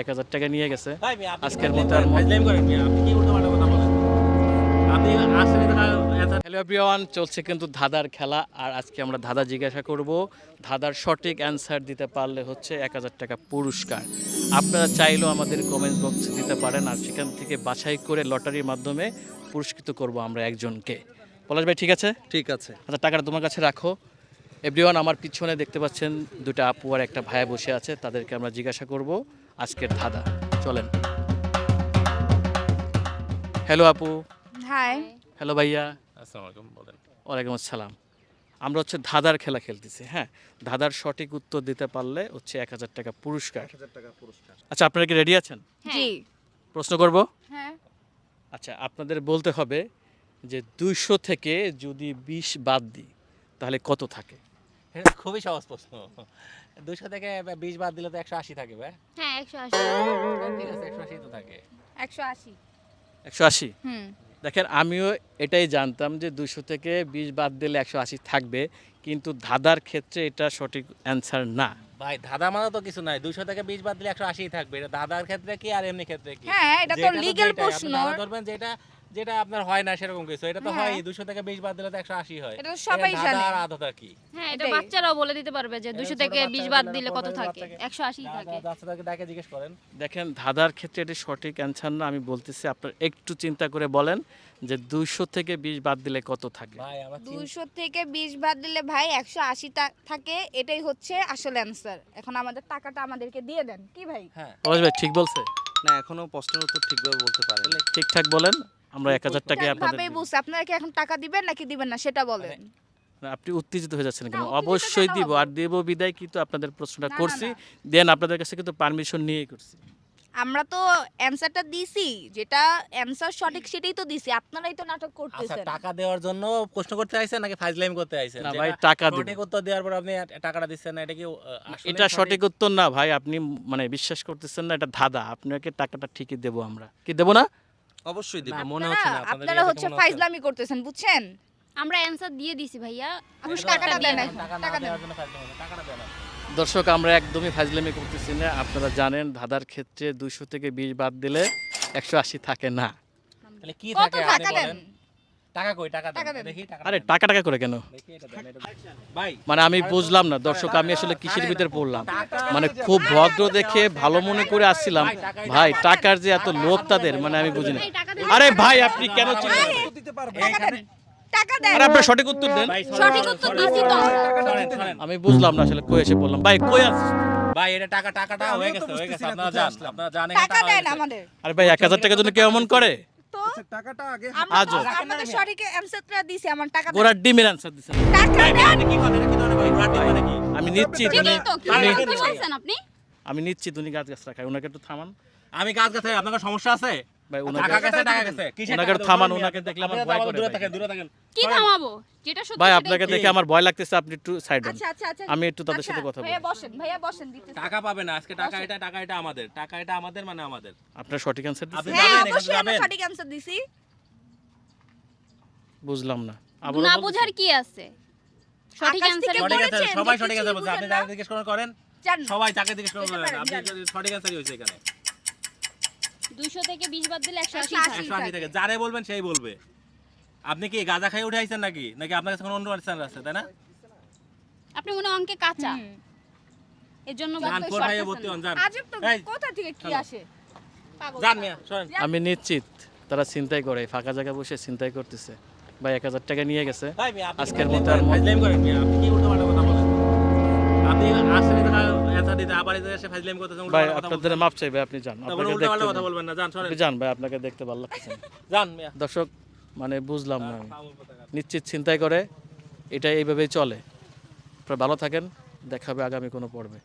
এক হাজার টাকা নিয়ে গেছে। আজকের মতো হ্যালো এভরিওয়ান চলছে কিন্তু ধাঁধার খেলা আর আজকে আমরা ধাঁধা জিজ্ঞাসা করব। ধাঁধার সঠিক অ্যান্সার দিতে পারলে হচ্ছে এক হাজার টাকা পুরস্কার। আপনারা চাইলেও আমাদের কমেন্ট বক্সে দিতে পারেন আর সেখান থেকে বাছাই করে লটারির মাধ্যমে পুরস্কৃত করব আমরা একজনকে। পলাশ ভাই ঠিক আছে? ঠিক আছে। আচ্ছা টাকাটা তোমার কাছে রাখো। এভরিওয়ান আমার পিছনে দেখতে পাচ্ছেন দুটা আপু আর একটা ভাইয়া বসে আছে তাদেরকে আমরা জিজ্ঞাসা করব। আজকের ধাঁধা। চলেন। হ্যালো আপু। হাই হ্যালো ভাইয়া। আসসালামু আলাইকুম, বলেন। ওয়ালাইকুম আসসালাম। আমরা হচ্ছে ধাঁধার খেলা খেলতেছি হ্যাঁ? ধাঁধার সঠিক উত্তর দিতে পারলে হচ্ছে এক হাজার টাকা পুরস্কার। আচ্ছা আপনারা কি রেডি আছেন? জি। প্রশ্ন করব? হ্যাঁ। আচ্ছা আপনাদের বলতে হবে যে দুইশো থেকে যদি বিশ বাদ দিই তাহলে কত থাকে? খুবই সহজ প্রশ্ন। দুশো থেকে বিশ বাদ দিলে তো একশো আশি থাকে ভাই। হ্যাঁ একশো আশি। ঠিক আছে একশো আশি তো থাকে। একশো আশি। একশো আশি? দেখেন আমিও এটাই জানতাম যে দুশো থেকে বিশ বাদ দিলে একশো আশি থাকবে কিন্তু ধাঁধার ক্ষেত্রে এটা সঠিক অ্যান্সার না। ভাই দাদা মানে তো কিছু নাই। দুশো থেকে বিশ বাদ দিলে একশো আশি থাকবে। এটা দাদার ক্ষেত্রে কি আর এমনি ক্ষেত্রে কি? হ্যাঁ, এটা তো আপনি প্রশ্ন। ধরবেন যেটা যেটা আপনার হয় না সেরকম কিছু। এটা তো হ্যাঁ। হয় দুশো থেকে বিশ বাদ দিলে তো একশো আশি হয়। এটা সবাই জানে। আর আধাটা কি হ্যাঁ এটা বাচ্চারাও বলে দিতে পারবে যে দুশো থেকে বিশ বাদ দিলে কত থাকে? একশো আশি থাকে। বাচ্চাদেরকে ডাকে জিজ্ঞেস করেন। দেখেন ধাঁধার ক্ষেত্রে এটি সঠিক অ্যান্সার না আমি বলতেছি আপনার একটু চিন্তা করে বলেন যে দুইশো থেকে বিশ বাদ দিলে কত থাকে? ভাই দুশো থেকে বিশ বাদ দিলে ভাই একশো আশি থাকে এটাই হচ্ছে আসল অ্যান্সার এখন আমাদের টাকাটা আমাদেরকে দিয়ে দেন কি ভাই? হ্যাঁ। ভাই ঠিক বলছে? না এখনও প্রশ্নের উত্তর ঠিকভাবে বলতে পারেন। ঠিকঠাক বলেন। আমরা এক হাজার টাকা আপনাদের ভাবেই। বুঝছে? আপনারা কি এখন টাকা দিবেন নাকি দিবেন না? সেটা বলেন। আপনি উত্তেজিত হয়ে যাচ্ছেন কেন? অবশ্যই দিব আর দেব বিদায় কিন্তু আপনাদের প্রশ্নটা করছি। দেন আপনাদের কাছে কিন্তু পারমিশন নিয়েই করছি। আমরা তো অ্যান্সারটা দিছি যেটা অ্যান্সার সঠিক সেটাই তো দিছি। আপনারাই তো নাটক আচ্ছা টাকা দেওয়ার জন্য প্রশ্ন করতে আইছেন নাকি ফাজলামি করতে আইছেন? না ভাই, টাকা দিব। সঠিক উত্তর দেওয়ার পর আপনি টাকাটা দিচ্ছেন না এটা কি এটা সঠিক উত্তর না ভাই আপনি মানে বিশ্বাস করতেছেন না এটা ধাঁধা। আপনাকে টাকাটা ঠিকই দেবো আমরা। কি দেবো না? অবশ্যই দিব মনে হচ্ছে না আপনারা- আপনাদের আপনারা হচ্ছে। ফাইজলামি করতেছেন বুঝছেন? আমরা অ্যানসার দিয়ে দিছি ভাইয়া। পুরস্কার পুরস্কারটা টাকাটা দেন। টাকা না টাকা দেন। দেওয়ার জন্য ফাজলামি টাকাটা দেন দর্শক আমরা একদমই ফাজলামি করতেছি না। আপনারা জানেন ধাঁধার ক্ষেত্রে দুইশো থেকে বিশ বাদ দিলে একশো আশি থাকে না। তাহলে কি থাকে আপনি বলেন? টাকা কই টাকা টাকা দেন। দেন। দেখি টাকা আরে টাকা টাকা করে কেন? দেখি এটা দেন, এটা দেন। ভাই মানে আমি বুঝলাম না দর্শক আমি আসলে কিসের ভিতরে পড়লাম? মানে খুব ভদ্র দেখে ভালো মনে করে আসছিলাম। ভাই টাকার যে এত লোভ তাদের মানে আমি বুঝি না। আরে ভাই আপনি কেন আপনার সঠিক উত্তর দেন। সঠিক উত্তর। আমি বুঝলাম না আসলে কই এসে বললাম ভাই কই আছিস ভাই এটা টাকা টাকাটা হয়ে গেছে হয়ে গেছে আপনারা জান আপনারা জানেন টাকা দেন আমাদের। আরে ভাই এক হাজার টাকার জন্য কেউ এমন করে? তো টাকাটা আগে আজও। তো আপনাদের সঠিক দিছি আমার টাকা গোড়ার ডিমের অ্যান্সার দিচ্ছেন টাকা কি কথা কি ধরনের ভাই ঘাটি মানে কি? আমি কি বলছেন আপনি? আমি নিচ্ছি তুমি গাছ গাছ রাখাই ওনাকে একটু থামান। আমি গাছ গাছ আপনার সমস্যা আছে? ভাই টাকা ওনাকে গেছে টাকা গেছে। ওনাকে থামান, দেবো? ওনাকে দেখলে আমার ভয় করে দূরে থাকেন দূরে থাকেন। কি থামাবো? যেটা সত্যি ভাই আপনাকে দেখে আমার ভয় লাগতেছে আপনি একটু সাইড হন। আচ্ছা আচ্ছা আচ্ছা আমি একটু তাদের আচ্ছা, সাথে কথা ভাইয়া বলব বসেন ভাইয়া বসেন দিতেছি। টাকা পাবে না আজকে টাকা এটা টাকা এটা আমাদের টাকা এটা আমাদের মানে আমাদের। আপনার সঠিক অ্যান্সার আপনি দিচ্ছেন হ্যাঁ অবশ্যই যাবেন। সঠিক অ্যান্সার দিছি। বুঝলাম না। আবার না বোঝার কি আছে? সঠিক অ্যান্সার আছে বলেছেন, সবাই সঠিক আছে কিছুই বলছে আপনি যাকে জিজ্ঞেস করেন করেন। সবাই তাকে জিজ্ঞেস করেন করেন আপনি। সঠিক অ্যান্সারই হয়েছে এখানে। দুশো থেকে বিশ বাদ দিলে একশো আশি 180 থাকে। একশো আশি থেকে যারে বলবেন সেই বলবে। আপনি কি গাঁজা খাই উঠে আইছেন নাকি? নাকি আপনার কাছে কোনো অন্য আনসার আছে তাই না? আপনি মনে অঙ্কে কাঁচা। এর জন্য আজব তো কোথা থেকে কি আসে? পাগল যান মিয়া আমি নিশ্চিত তারা চিন্তাই করে ফাঁকা জায়গা বসে চিন্তাই করতেছে। ভাই এক হাজার টাকা নিয়ে গেছে। আজকের মতো আর করেন? মত- করেন মিয়া, আপনি কি উল্টোপাল্টা কথা বলেন? আপনি আসলে টাকা answer দিতে আবার এসে এসে ফাজলামি করতেছেন, ভাই আপনাদের মাপ চাই ভাই আপনি যান। আপনাকে দেখতে কথা বলবেন না, যান, ভাই আপনাকে দেখতে ভালো লাগছে না। যান মিয়া। দর্শক মানে বুঝলাম না। নিশ্চিত চিন্তাই করে এটা এইভাবেই চলে। আপনারা ভালো থাকেন দেখাবে আগামী কোনো পর্বে।